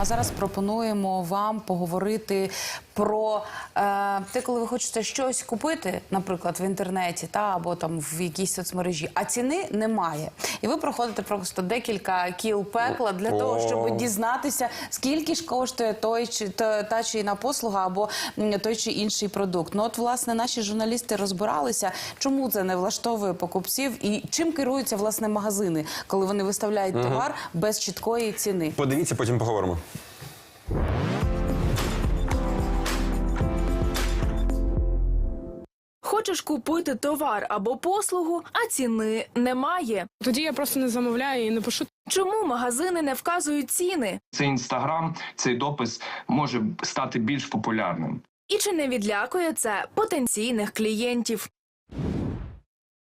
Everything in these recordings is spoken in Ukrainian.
а зараз пропонуємо вам поговорити про е, те, коли ви хочете щось купити, наприклад, в інтернеті та або там в якійсь соцмережі, а ціни немає. І ви проходите просто декілька кіл пекла для того, щоб дізнатися, скільки ж коштує той чи та, та чи інша послуга або той чи інший продукт. Ну от власне наші журналісти розбиралися, чому це не влаштовує покупців і чим керуються власне магазини, коли вони виставляють товар без чіткої ціни. Подивіться, потім поговоримо. Хочеш купити товар або послугу, а ціни немає. Тоді я просто не замовляю і не пишу. Чому магазини не вказують ціни? Цей інстаграм, цей допис може стати більш популярним. І чи не відлякує це потенційних клієнтів?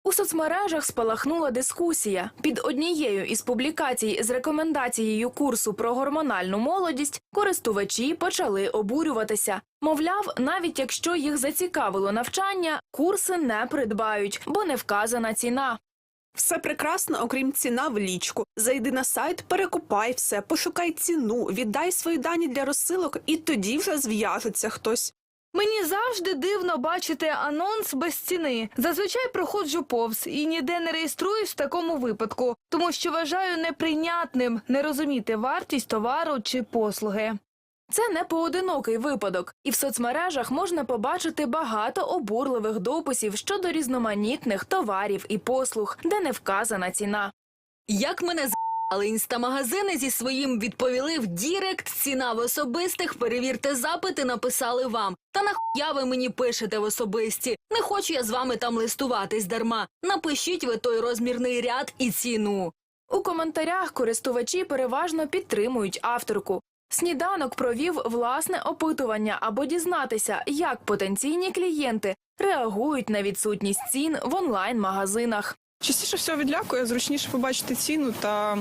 У соцмережах спалахнула дискусія. Під однією із публікацій з рекомендацією курсу про гормональну молодість користувачі почали обурюватися. Мовляв, навіть якщо їх зацікавило навчання, курси не придбають, бо не вказана ціна. Все прекрасно, окрім ціна в лічку. Зайди на сайт, перекупай все, пошукай ціну, віддай свої дані для розсилок, і тоді вже зв'яжеться хтось. Мені завжди дивно бачити анонс без ціни. Зазвичай проходжу повз і ніде не реєструюсь в такому випадку, тому що вважаю неприйнятним не розуміти вартість товару чи послуги. Це не поодинокий випадок, і в соцмережах можна побачити багато обурливих дописів щодо різноманітних товарів і послуг, де не вказана ціна. Як мене з***али інстамагазини зі своїм відповіли в Дірект, ціна в особистих, перевірте запити, написали вам. Та нахуя ви мені пишете в особисті? Не хочу я з вами там листуватись дарма. Напишіть ви той розмірний ряд і ціну. У коментарях користувачі переважно підтримують авторку. Сніданок провів власне опитування або дізнатися, як потенційні клієнти реагують на відсутність цін в онлайн-магазинах. Частіше всього відлякує, зручніше побачити ціну та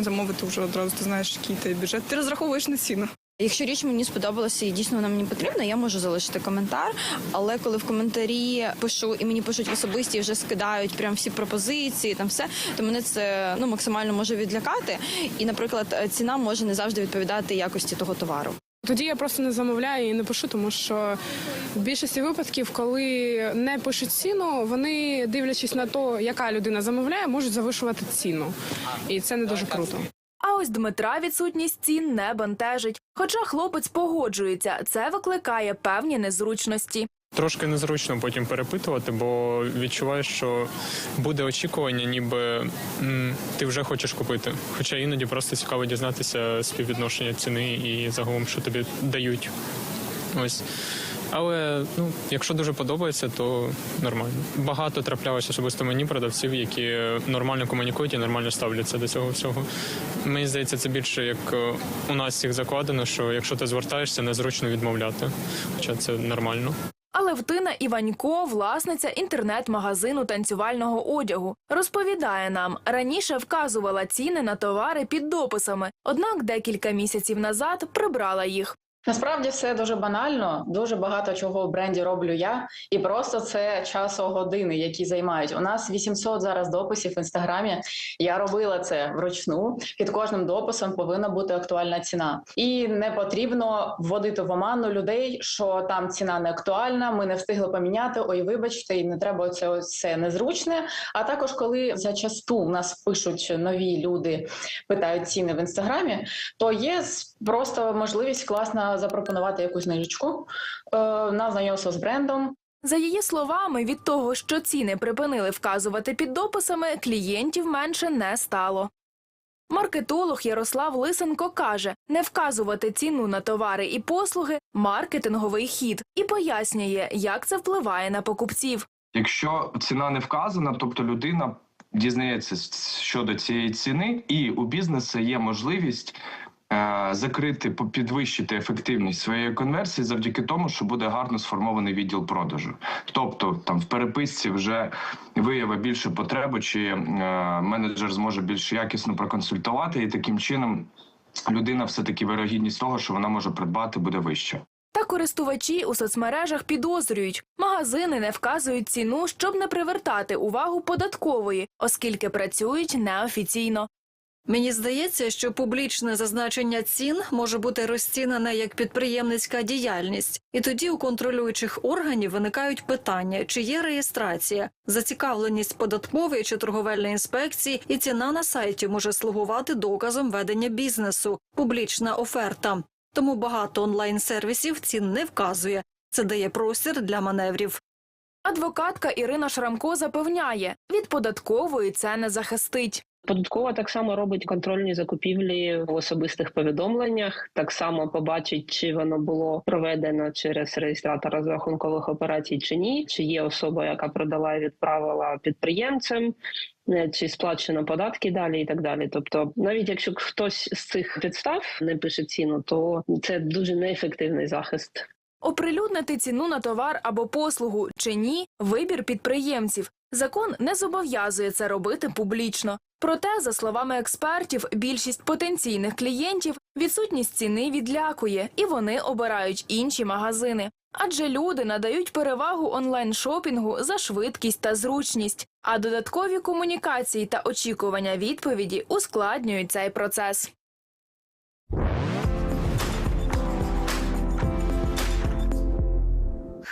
замовити вже одразу. Ти знаєш, який ти бюджет. Ти розраховуєш на ціну. Якщо річ мені сподобалася і дійсно вона мені потрібна, я можу залишити коментар. Але коли в коментарі пишу і мені пишуть в особисті, вже скидають прям всі пропозиції, там все, то мене це ну максимально може відлякати. І, наприклад, ціна може не завжди відповідати якості того товару. Тоді я просто не замовляю і не пишу, тому що в більшості випадків, коли не пишуть ціну, вони, дивлячись на те, яка людина замовляє, можуть завишувати ціну. І це не дуже круто. А ось Дмитра відсутність цін не бентежить. Хоча хлопець погоджується, це викликає певні незручності. Трошки незручно потім перепитувати, бо відчуваєш, що буде очікування, ніби м, ти вже хочеш купити. Хоча іноді просто цікаво дізнатися співвідношення ціни і загалом, що тобі дають. Ось. Але ну, якщо дуже подобається, то нормально. Багато траплялося особисто мені продавців, які нормально комунікують і нормально ставляться до цього всього. Мені здається, це більше як е, у нас всіх закладено, що якщо ти звертаєшся, незручно відмовляти. Хоча це нормально. Але Втина Іванько, власниця інтернет-магазину танцювального одягу, розповідає нам, раніше вказувала ціни на товари під дописами, однак декілька місяців назад прибрала їх. Насправді все дуже банально. Дуже багато чого в бренді роблю я, і просто це часогодини, які займають. У нас 800 зараз дописів в інстаграмі. Я робила це вручну. Під кожним дописом повинна бути актуальна ціна, і не потрібно вводити в оману людей, що там ціна не актуальна. Ми не встигли поміняти. Ой, вибачте, і не треба це все незручне. А також коли зачасту у нас пишуть нові люди, питають ціни в інстаграмі, то є просто можливість класно запропонувати якусь знижечку е, на знайомство з брендом. За її словами, від того, що ціни припинили вказувати під дописами, клієнтів менше не стало. Маркетолог Ярослав Лисенко каже, не вказувати ціну на товари і послуги маркетинговий хід і пояснює, як це впливає на покупців. Якщо ціна не вказана, тобто людина дізнається щодо цієї ціни, і у бізнесу є можливість. Е, Закрити, підвищити ефективність своєї конверсії завдяки тому, що буде гарно сформований відділ продажу. Тобто, там в переписці вже виявить більше потреби, чи е, менеджер зможе більш якісно проконсультувати, і таким чином людина все таки вирогідність того, що вона може придбати, буде вища. Та користувачі у соцмережах підозрюють, магазини не вказують ціну, щоб не привертати увагу податкової, оскільки працюють неофіційно. Мені здається, що публічне зазначення цін може бути розцінене як підприємницька діяльність, і тоді у контролюючих органів виникають питання, чи є реєстрація, зацікавленість податкової чи торговельної інспекції, і ціна на сайті може слугувати доказом ведення бізнесу, публічна оферта. Тому багато онлайн-сервісів цін не вказує. Це дає простір для маневрів. Адвокатка Ірина Шрамко запевняє, від податкової це не захистить. Податкова так само робить контрольні закупівлі в особистих повідомленнях. Так само побачить, чи воно було проведено через реєстратор розрахункових операцій чи ні, чи є особа, яка продала і відправила підприємцям, е, чи сплачено податки далі, і так далі. Тобто, навіть якщо хтось з цих підстав не пише ціну, то це дуже неефективний захист. Оприлюднити ціну на товар або послугу чи ні вибір підприємців. Закон не зобов'язує це робити публічно. Проте, за словами експертів, більшість потенційних клієнтів відсутність ціни відлякує, і вони обирають інші магазини. Адже люди надають перевагу онлайн-шопінгу за швидкість та зручність, а додаткові комунікації та очікування відповіді ускладнюють цей процес.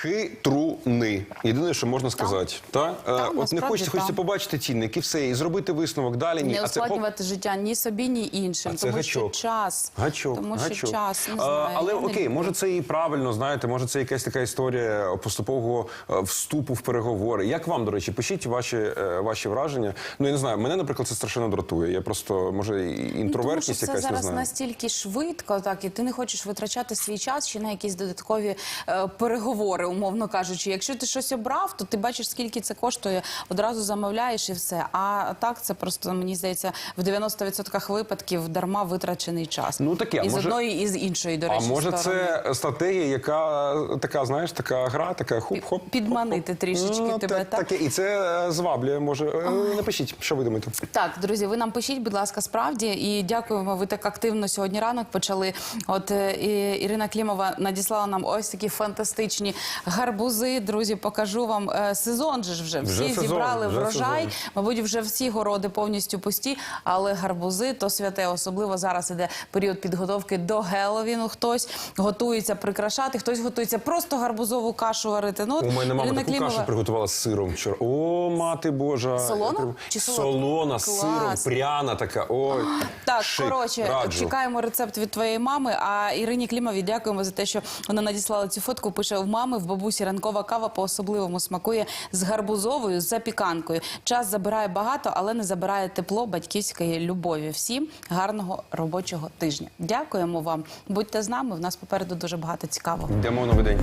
Хитруни. Єдине, що можна сказати. Та? Е, От не насправді хочеться, хочеться побачити цінник і все, і зробити висновок далі. Ні. Не А це ускладнювати життя ні собі, ні іншим, А це тому гачок. що час. Гачок, тому що гачок. час, не А, знаю. але я не окей, може це і правильно, знаєте, може це якась така історія поступового е, вступу в переговори. Як вам, до речі, пишіть ваші, е, ваші враження. Ну я не знаю, мене, наприклад, це страшенно дратує. Я просто може і Ну, тому що інтровертність це якась не зараз знаю. настільки швидко, так і ти не хочеш витрачати свій час ще на якісь додаткові е, переговори, умовно кажучи. Якщо ти щось обрав, то ти бачиш, скільки це коштує, одразу замовляєш і все. А так це просто мені здається в 90% випадків дарма витрачений час. Ну, таке, а і з може- одної, і з іншої, до А речі, може сторони. це стратегія, яка е, така, знаєш, така гра, така хуп-хоп. підманити трішечки Ну, тебе, так, так? таке. І це е, зваблює, може. Е, Напишіть, що ви думаєте. Так, друзі, ви нам пишіть, будь ласка, справді, і дякуємо. Ви так активно сьогодні ранок почали. От і Ірина Клімова надіслала нам ось такі фантастичні гарбузи. Друзі, покажу вам Е, сезон. Же ж вже всі Вже сезон, зібрали вже врожай. сезон. Мабуть, вже всі городи повністю пусті, але гарбузи то святе. Особливо зараз іде період підготовки до Геловіну. Хтось готується прикрашати, хтось готується просто гарбузову кашу варити. Ну, У мене мама таку кашу приготувала з сиром вчора. О, мати Божа. Солона чи? Солона з сиром, пряна така. Ой. Так, шик, коротше, раджу. чекаємо рецепт від твоєї мами. А Ірині Клімові дякуємо за те, що вона надіслала цю фотку. Пише в мами бабусі ранкова кава по особливому смакує з гарбузовою з запіканкою. Час забирає багато, але не забирає тепло батьківської любові. Всім гарного робочого тижня. Дякуємо вам. Будьте з нами. В нас попереду дуже багато цікавого. Йдемо новий день.